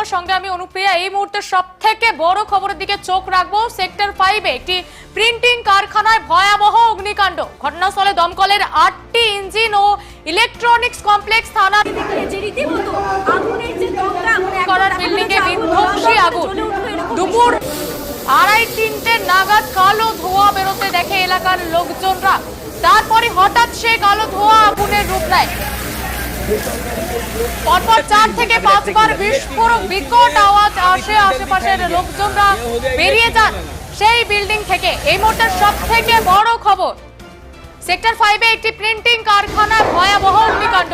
বাংলার সঙ্গে আমি অনুপ্রিয়া এই মুহূর্তে সব থেকে বড় খবরের দিকে চোখ রাখব। সেক্টর ফাইভে একটি প্রিন্টিং কারখানায় ভয়াবহ অগ্নিকাণ্ড। ঘটনাস্থলে দমকলের আটটি ইঞ্জিন ও ইলেকট্রনিক্স কমপ্লেক্স থানা করার বিধ্বংসী আগুন। দুপুর আড়াই তিনটে নাগাদ কালো ধোঁয়া বেরোতে দেখে এলাকার লোকজনরা। তারপরে হঠাৎ সে কালো ধোঁয়া আগুনের রূপ নেয়। পরপর চার থেকে পাঁচবার বিস্ফোরক, বিকট আওয়াজ আসে আশেপাশের লোকজনরা বেরিয়ে যান। সেই বিল্ডিং থেকে এই মুহূর্তে সব থেকে বড় খবর, সেক্টর ফাইভে একটি প্রিন্টিং কারখানায় ভয়াবহ অগ্নিকাণ্ড।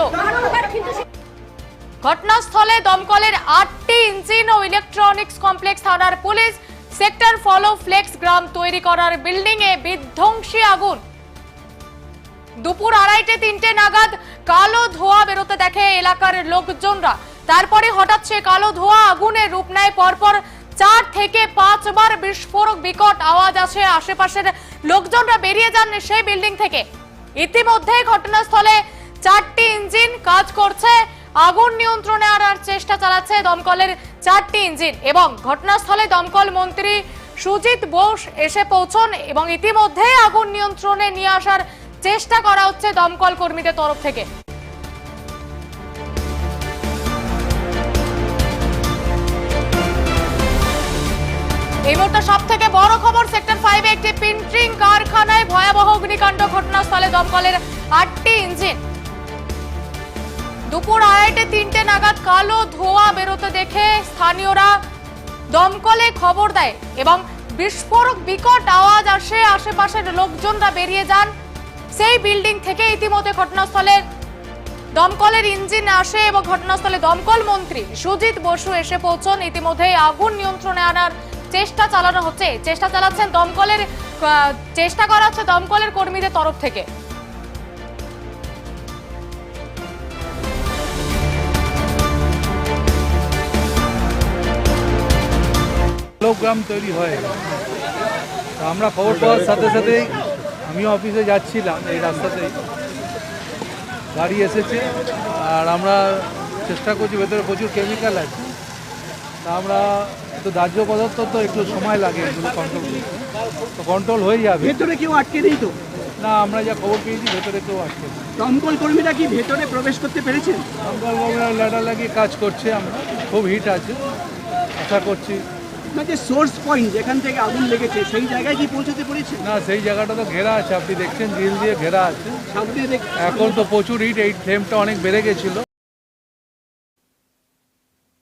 ঘটনাস্থলে দমকলের আটটি ইঞ্জিন ও ইলেকট্রনিক্স কমপ্লেক্স থানার পুলিশ সেক্টর ফলো ফ্লেক্স গ্রাম তৈরি করার বিল্ডিং এ বিধ্বংসী আগুন। দুপুর আড়াইটে তিনটে নাগাদ কালো দেখে এলাকার লোকজনরা। তারপরে হঠাৎ সে কালো ধোঁয়া আগুনে রূপ নেয়, পরপর চার থেকে পাঁচবার বিস্ফোরক বিকট আওয়াজ আসে আশেপাশের লোকজনরা বেরিয়ে যান সেই বিল্ডিং থেকে। ইতিমধ্যে ঘটনাস্থলে চারটি ইঞ্জিন কাজ করছে, আগুন নিয়ন্ত্রণে আনার চেষ্টা চালাচ্ছে দমকলের চারটি ইঞ্জিন এবং ঘটনাস্থলে দমকল মন্ত্রী সুজিত বোস এসে পৌঁছন এবং ইতিমধ্যে আগুন নিয়ন্ত্রণে নিয়ে আসার চেষ্টা করা হচ্ছে দমকল কর্মীদের তরফ থেকে। এই মুহূর্তে সব থেকে বড় খবর, সেক্টর ফাইভে একটি প্রিন্টিং কারখানায় ভয়াবহ অগ্নিকাণ্ড ঘটনাস্থলে দমকলের আটটি ইঞ্জিন। দুপুর আড়াইটে তিনটে নাগাদ কালো ধোঁয়া বেরোতে দেখে স্থানীয়রা দমকলে খবর দেয় এবং বিস্ফোরক বিকট আওয়াজ আসে আশেপাশের লোকজনরা বেরিয়ে যান। সেই বিল্ডিং থেকে ইতিমধ্যে ঘটনাস্থলে দমকলের ইঞ্জিন আসে এবং ঘটনাস্থলে দমকল মন্ত্রী সুজিত বসু এসে পৌঁছন। ইতিমধ্যে আগুন নিয়ন্ত্রণে আনার চেষ্টা চালানো হচ্ছে। চেষ্টা চালাচ্ছেন দমকলের চেষ্টা করা হচ্ছে দমকলের কর্মীদের তরফ থেকে। কিলোগ্রাম তৈরি হয়। আমরা খবর পাওয়ার সাথে সাথেই আমিও অফিসে যাচ্ছিলাম এই রাস্তাতেই। গাড়ি এসেছে আর আমরা চেষ্টা করছি ভেতরে প্রচুর কেমিক্যাল আছে। তা আমরা তো দাহ্য পদার্থ তো একটু সময় লাগে এগুলো কন্ট্রোল করতে। তো কন্ট্রোল হয়ে যাবে। ভেতরে কেউ আটকে নেই তো? না আমরা যা খবর পেয়েছি ভেতরে কেউ আটকে। দমকল কর্মীরা কি ভেতরে প্রবেশ করতে পেরেছেন? দমকল কর্মীরা ল্যাডার লাগিয়ে কাজ করছে আমরা খুব হিট আছে। আশা করছি। না যে সোর্স পয়েন্ট যেখান থেকে আগুন লেগেছে সেই জায়গায় কি পৌঁছতে পেরেছেন? না সেই জায়গাটা তো ঘেরা আছে আপনি দেখছেন গ্রিল দিয়ে ঘেরা আছে। সামনে এখন তো প্রচুর হিট এই ফ্লেমটা অনেক বেড়ে গেছিল।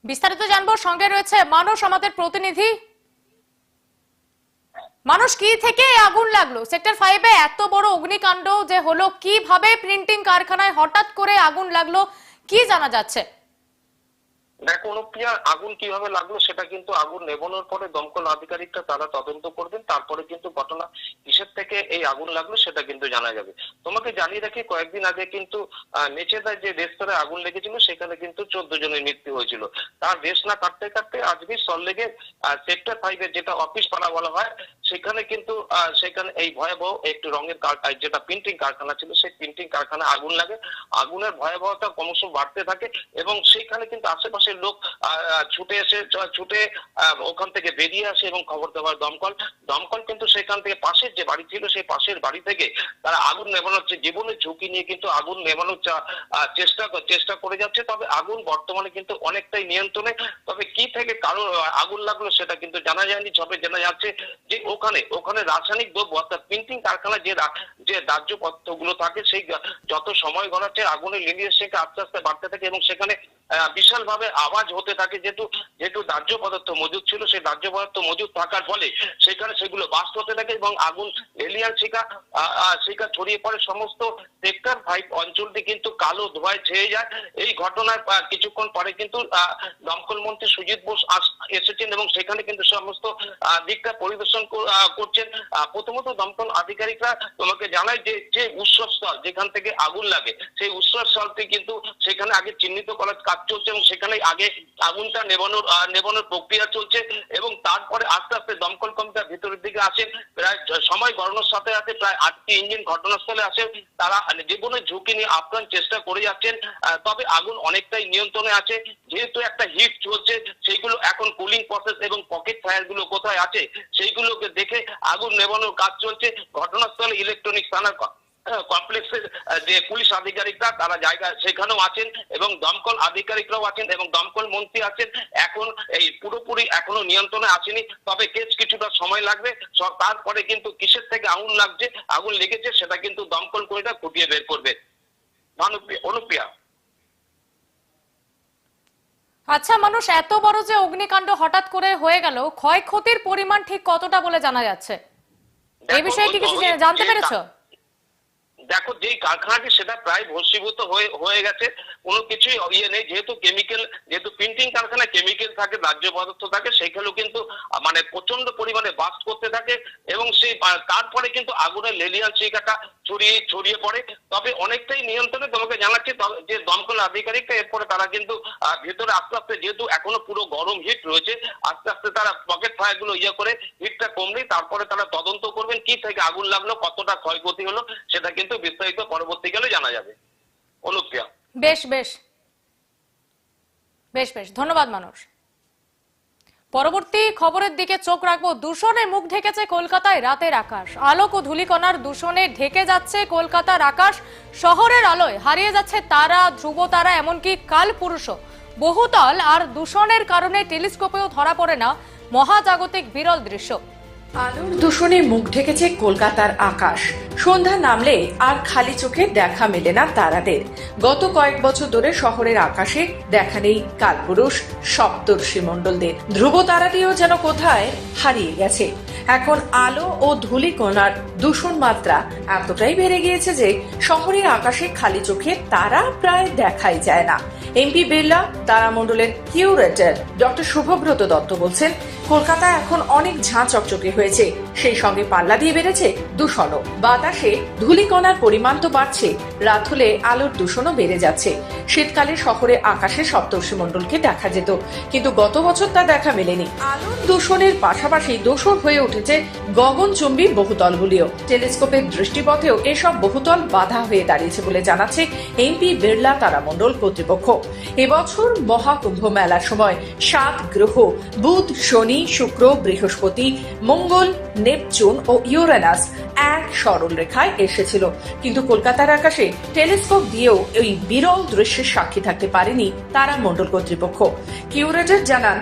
বিস্তারিত জানব। সঙ্গে রয়েছে মানুষ আমাদের প্রতিনিধি। মানুষ কি থেকে আগুন লাগল? সেক্টর ফাইভে এত বড় অগ্নিকাণ্ড যে হলো, কীভাবে প্রিন্টিং কারখানায় হঠাৎ করে আগুন লাগল, কি জানা যাচ্ছে? দেখো অনুপ্রিয়া আগুন কীভাবে লাগল সেটা কিন্তু আগুন নেবানোর পরে দমকল আধিকারিকরা তারা তদন্ত করবেন তারপরে কিন্তু ঘটনা কিসের থেকে এই আগুন লাগল সেটা কিন্তু জানা যাবে। তোমাকে জানিয়ে রাখি কয়েকদিন আগে কিন্তু আহ, যে রেস্তোরাঁয় আগুন লেগেছিল সেখানে কিন্তু চোদ্দ জনের মৃত্যু হয়েছিল। তার রেস না কাটতে কাটতে আজকে সল্লেগে সেক্টর ফাইভের যেটা অফিস পাড়া বলা হয় সেখানে কিন্তু সেখানে এই ভয়াবহ একটু রঙের কার- আহ, যেটা প্রিন্টিং কারখানা ছিল সেই প্রিন্টিং কারখানা আগুন লাগে। আগুনের ভয়াবহতা ক্রমশ বাড়তে থাকে এবং সেখানে কিন্তু আশেপাশের লোক ছুটে এসে ছুটে ওখান থেকে বেরিয়ে আসে এবং খবর দেওয়ার দমকল। দমকল কিন্তু সেখান থেকে পাশের যে বাড়ি ছিল, সেই পাশের বাড়ি থেকে তারা আগুন নেভানোর জীবনের ঝুঁকি নিয়ে কিন্তু আগুন নেভানোর চেষ্টা চেষ্টা করে যাচ্ছে। তবে আগুন বর্তমানে কিন্তু অনেকটাই নিয়ন্ত্রণে। তবে কি থেকে কারও আগুন লাগল সেটা কিন্তু জানা যায়নি তবে জানা যাচ্ছে যে ওখানে ওখানে রাসায়নিক দ্রব্য অর্থাৎ প্রিন্টিং কারখানা যে যে দাহ্য পদার্থগুলো থাকে, সেই যত সময় গড়াচ্ছে আগুনের লিনিয়ার থেকে আস্তে আস্তে বাড়তে থাকে এবং সেখানে বিশালভাবে আওয়াজ হতে থাকে যেহেতু যেহেতু দাহ্য পদার্থ মজুদ ছিল সেই দাহ্য পদার্থ মজুদ থাকার ফলে সেখানে সেগুলো বাস্ট হতে থাকে এবং আগুন এলিয়ান শিকা শিকা ছড়িয়ে পড়ে। সমস্ত সেক্টর ফাইভ অঞ্চলটি কিন্তু কালো ধোঁয়ায় ছেয়ে যায়। এই ঘটনার কিছুক্ষণ পরে কিন্তু দমকল মন্ত্রী সুজিত বোস এসেছেন এবং সেখানে কিন্তু সমস্ত দিকটা আহ, করছেন। প্রথমত দমকল আধিকারিকরা তোমাকে জানায় যে যে উৎসস্থল যেখান থেকে আগুন লাগে সেই উৎসস্থলটি কিন্তু সেখানে আগে চিহ্নিত করার কাজ চলছে এবং সেখানে আগে আগুনটা নেবানোর নেবানোর প্রক্রিয়া চলছে এবং তারপরে আস্তে আস্তে দমকল কর্মীরা ভিতরের দিকে আসেন প্রায় সময় গড়ানোর সাথে সাথে প্রায় আটটি ইঞ্জিন ঘটনাস্থলে আসে। তারা জীবনের ঝুঁকি নিয়ে আপ্রাণ চেষ্টা করে যাচ্ছেন। তবে আগুন অনেকটাই নিয়ন্ত্রণে আছে। যেহেতু একটা হিট চলছে সেইগুলো এখন কুলিং প্রসেস এবং পকেট ফায়ারগুলো কোথায় আছে, সেইগুলোকে দেখে আগুন নেবানোর কাজ চলছে। ঘটনাস্থলে ইলেকট্রনিক থানা কমপ্লেক্সের যে পুলিশ আধিকারিকরা তারা জায়গা সেখানেও আছেন এবং দমকল আধিকারিকরাও আছেন এবং দমকল মন্ত্রী আছেন। এখন এই পুরোপুরি এখনও নিয়ন্ত্রণে আসেনি তবে কেস কিছুটা সময় লাগবে। তারপরে কিন্তু কিসের থেকে আগুন লাগছে আগুন লেগেছে সেটা কিন্তু দমকল কর্মীরা খুঁটিয়ে বের করবে। অনুপ্রিয়া। আচ্ছা মানুষ এত বড় যে অগ্নিকাণ্ড হঠাৎ করে হয়ে গেল ক্ষয়ক্ষতির পরিমাণ ঠিক কতটা বলে জানা যাচ্ছে? এই বিষয়ে কি কিছু জানতে পেরেছ? দেখো, যেই কারখানাটি সেটা প্রায় ভস্মীভূত হয়ে হয়ে গেছে। কোনো কিছুই ইয়ে নেই। যেহেতু কেমিক্যাল যেহেতু প্রিন্টিং কারখানায় কেমিক্যাল থাকে দাহ্য পদার্থ থাকে সেখানেও কিন্তু মানে প্রচণ্ড পরিমাণে বাস্ট করতে থাকে এবং সেই তারপরে কিন্তু আগুনের লেলিয়ান শিকাটা ছড়িয়ে ছড়িয়ে পড়ে। তবে অনেকটাই নিয়ন্ত্রণে তোমাকে জানাচ্ছি যে দমকল আধিকারিকটা, এরপরে তারা কিন্তু ভেতরে আস্তে আস্তে, যেহেতু এখনও পুরো গরম হিট রয়েছে, আস্তে আস্তে তারা পকেট ফায়ারগুলো ইয়ে করে হিটটা কমলেই তারপরে তারা তদন্ত করবেন, কি থেকে আগুন লাগল, কতটা ক্ষয়ক্ষতি হলো, সেটা কিন্তু বিস্তারিত পরবর্তীকালে জানা যাবে। অনুপ্রিয়া। বেশ বেশ। বেশ বেশ। ধন্যবাদ মানুষ পরবর্তী খবরের দিকে চোখ রাখব। দূষণে মুখ ঢেকেছে কলকাতায় রাতের আকাশ। আলোক ও ধূলিকণার দূষণে ঢেকে যাচ্ছে কলকাতার আকাশ। শহরের আলোয় হারিয়ে যাচ্ছে তারা, ধ্রুব তারা, এমনকি কাল পুরুষও। বহুতল আর দূষণের কারণে টেলিস্কোপেও ধরা পড়ে না মহাজাগতিক বিরল দৃশ্য। আলোর দূষণে মুখ ঢেকেছে কলকাতার আকাশ। সন্ধ্যা নামলে আর খালি চোখে দেখা মেলে না তারাদের। গত কয়েক বছর ধরে শহরের আকাশে দেখা নেই কালপুরুষ, সপ্তর্ষি মণ্ডলদের। ধ্রুব তারাটিও যেন কোথায় হারিয়ে গেছে। এখন আলো ও ধূলিকণার দূষণ মাত্রা এতটাই বেড়ে গিয়েছে যে শহরের আকাশে খালি চোখে তারা প্রায় দেখাই যায় না। এমপি বিড়লা তারামণ্ডলের কিউরেটর, ডক্টর শুভব্রত দত্ত বলছেন কলকাতা এখন অনেক ঝাঁ চকচকে হয়েছে সেই সঙ্গে পাল্লা দিয়ে বেড়েছে দূষণও। বাতাসে ধূলিকণার পরিমাণ তো বাড়ছে। রাত হলে আলোর দূষণও বেড়ে যাচ্ছে। শীতকালে শহরে আকাশে সপ্তর্ষি মণ্ডলকে দেখা যেত। কিন্তু গত বছর তা দেখা মেলেনি। আলোর দূষণের পাশাপাশি দূষণ হয়ে উঠেছে গগনচুম্বী বহুতলগুলিও। টেলিস্কোপের দৃষ্টিপথেও এসব বহুতল বাধা হয়ে দাঁড়িয়েছে বলে জানাচ্ছে এমপি বিড়লা তারামণ্ডল কর্তৃপক্ষ। এবছর মহাকুম্ভ মেলার সময় সাত গ্রহ, বুধ, শনি, শুক্র, বৃহস্পতি, মঙ্গল নেপচুন ও ইউরেনাস এক সরল রেখায় এসেছিল। কিন্তু কলকাতার আকাশে টেলিস্কোপ দিয়েও এই বিরল দৃশ্যের সাক্ষী থাকতে পারেনি তারামণ্ডল কর্তৃপক্ষ। কিউরেটর জানান,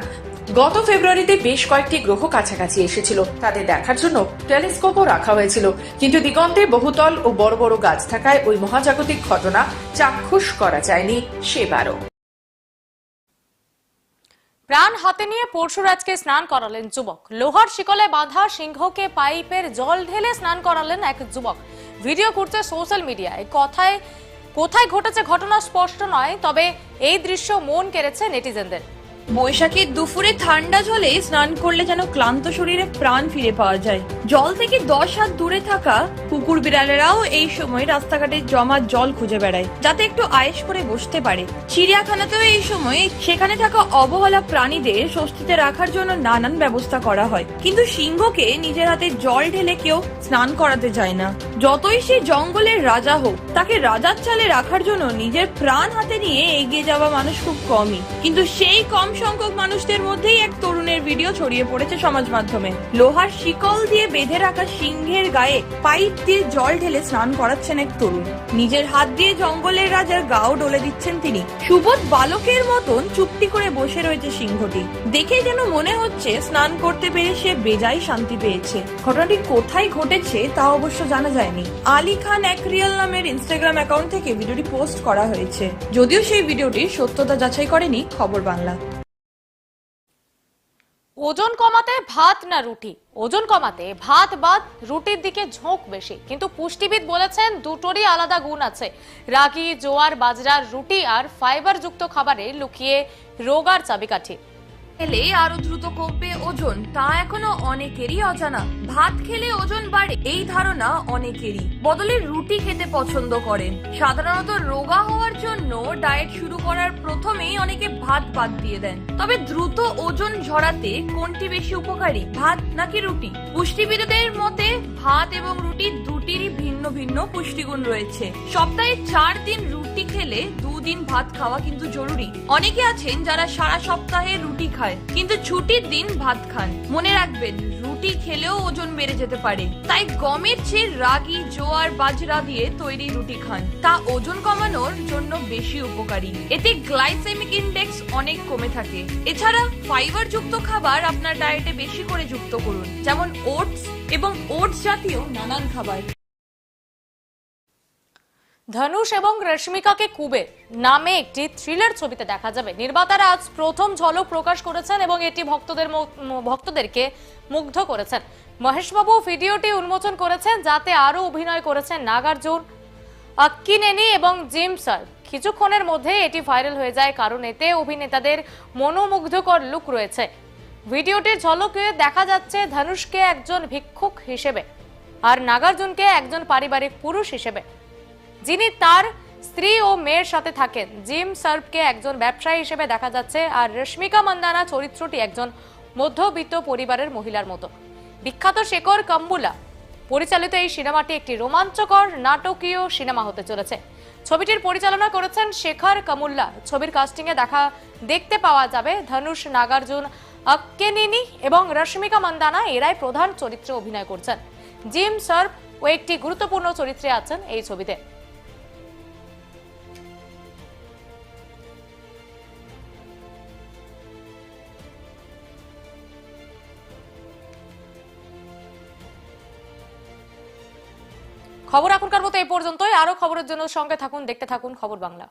গত ফেব্রুয়ারিতে বেশ কয়েকটি গ্রহ কাছাকাছি এসেছিল। তাদের দেখার জন্য টেলিস্কোপও রাখা হয়েছিল। কিন্তু দিগন্তে বহুতল ও বড় বড় গাছ থাকায় ওই মহাজাগতিক ঘটনা চাক্ষুষ করা যায়নি সেবারও। প্রাণ হাতে নিয়ে পরশুরাজকে স্নান করালেন যুবক। লোহার শিকলে বাঁধা সিংহকে পাইপের জল ঢেলে স্নান করালেন এক যুবক। ভিডিও করছে সোশ্যাল মিডিয়ায়। কথায়, কোথায় ঘটেছে ঘটনা স্পষ্ট নয়, তবে এই দৃশ্য মন কেড়েছে নেটিজেনদের। বৈশাখীর দুপুরে ঠান্ডা জলে স্নান করলে যেন ক্লান্ত শরীরে প্রাণ ফিরে পাওয়া যায়। জল থেকে দশ হাত দূরে থাকা কুকুর বিড়ালেরাও এই সময় রাস্তাঘাটে জমা জল খুঁজে বেড়ায়, যাতে একটু আয়েস করে বসতে পারে। চিড়িয়াখানাতেও এই সময় সেখানে থাকা অবহেলা প্রাণীদের স্বস্তিতে রাখার জন্য নানান ব্যবস্থা করা হয়। কিন্তু সিংহকে নিজের হাতে জল ঢেলে কেউ স্নান করাতে যায় না। যতই সে জঙ্গলের রাজা হোক, তাকে রাজার চালে রাখার জন্য নিজের প্রাণ হাতে নিয়ে এগিয়ে যাওয়া মানুষ খুব কমই। কিন্তু সেই কম সংখ্যক মানুষদের মধ্যেই এক তরুণের ভিডিও ছড়িয়ে পড়েছে সমাজ মাধ্যমে। লোহার শিকল দিয়ে বেঁধে রাখা সিংহের গায়ে পাইপ দিয়ে জল ঢেলে স্নান করাচ্ছেন এক তরুণ। নিজের হাত দিয়ে জঙ্গলের রাজার গাও ডলে দিচ্ছেন তিনি। সুবোধ বালকের মতন চুপটি করে বসে রয়েছে সিংহটি। দেখে যেন মনে হচ্ছে স্নান করতে পেরে সে বেজায় শান্তি পেয়েছে। ঘটনাটি কোথায় ঘটেছে তা অবশ্য জানা যায়নি আলী খান এক রিয়াল নামের ইনস্টাগ্রাম অ্যাকাউন্ট থেকে ভিডিওটি পোস্ট করা হয়েছে। যদিও সেই ভিডিওটির সত্যতা যাচাই করেনি খবর বাংলা। ওজন কমাতে ভাত না রুটি? ওজন কমাতে ভাত বাদ রুটির দিকে ঝোঁক বেশি। কিন্তু পুষ্টিবিদ বলেছেন দুটোরই আলাদা গুণ আছে। রাগি, জোয়ার বাজরার রুটি আর ফাইবার যুক্ত খাবারে লুকিয়ে রোগ আর চাবিকাঠি। খেলে আরও দ্রুত কমবে ওজন, তা এখনও অনেকেরই অজানা। ভাত খেলে ওজন বাড়ে, এই ধারণা অনেকেরই। বদলে রুটি খেতে পছন্দ করেন। সাধারণত রোগা হওয়ার জন্য ডায়েট শুরু করার প্রথমেই অনেকে ভাত বাদ দিয়ে দেন। তবে দ্রুত ওজন ঝরাতে কোনটি বেশি উপকারী, ভাত নাকি রুটি? পুষ্টিবিদদের মতে, ভাত এবং রুটি দুটিরই ভিন্ন ভিন্ন পুষ্টিগুণ রয়েছে। সপ্তাহে চার দিন রুটি খেলে দুদিন ভাত খাওয়া কিন্তু জরুরি। অনেকে আছেন যারা সারা সপ্তাহে রুটি খায়, কিন্তু ছুটির দিন ভাত খান। মনে রাখবেন, রুটি খেলেও ওজন বেড়ে যেতে পারে। তাই গমের চেয়ে রাগি, জোয়ার, বাজরা দিয়ে তৈরি রুটি খান। তা ওজন কমানোর জন্য বেশি উপকারী। এতে গ্লাইসেমিক ইন্ডেক্স অনেক কমে থাকে। এছাড়া ফাইবার যুক্ত খাবার আপনার ডায়েটে বেশি করে যুক্ত করুন, যেমন ওটস এবং ওটস জাতীয় নানান খাবার। ধনুষ এবং রশ্মিকাকে কুবের নামে একটি থ্রিলার ছবিতে দেখা যাবে। নির্মাতারা আজ প্রথম ঝলক প্রকাশ করেছেন এবং এটি ভক্তদের ভক্তদেরকে মুগ্ধ করেছেন। মহেশবাবু ভিডিওটি উন্মোচন করেছেন, যাতে আরও অভিনয় করেছেন নাগার্জুন আক্কিনেনি এবং জিম স্যার। কিছুক্ষণের মধ্যে এটি ভাইরাল হয়ে যায়, কারণ এতে অভিনেতাদের মনোমুগ্ধকর লুক রয়েছে। ভিডিওটির ঝলকে দেখা যাচ্ছে ধনুষকে একজন ভিক্ষুক হিসেবে আর নাগার্জুনকে একজন পারিবারিক পুরুষ হিসেবে। যিনি তার স্ত্রী ও মেয়ের সাথে থাকেন। জিম সার্ভকে একজন ব্যবসায়ী হিসেবে দেখা যাচ্ছে আর রশ্মিকা মান্দানা চরিত্রটি একজন মধ্যবিত্ত পরিবারের মহিলার মতো। বিখ্যাত শেখর কাম্বুলা পরিচালিত এই সিনেমাটি একটি রোমাঞ্চকর নাটকীয় সিনেমা হতে চলেছে। ছবিটির পরিচালনা করেছেন শেখর কামুল্লা ছবির কাস্টিংয়ে দেখা, দেখতে পাওয়া যাবে ধনুষ নাগার্জুন, আক্কেনিনি এবং রশ্মিকা মান্দানা। এরাই প্রধান চরিত্রে অভিনয় করছেন। জিম সার্ভ ও একটি গুরুত্বপূর্ণ চরিত্রে আছেন এই ছবিতে। খবর এখনকার মতো এই পর্যন্তই। আরও খবরের জন্য সঙ্গে থাকুন দেখতে থাকুন খবর বাংলা।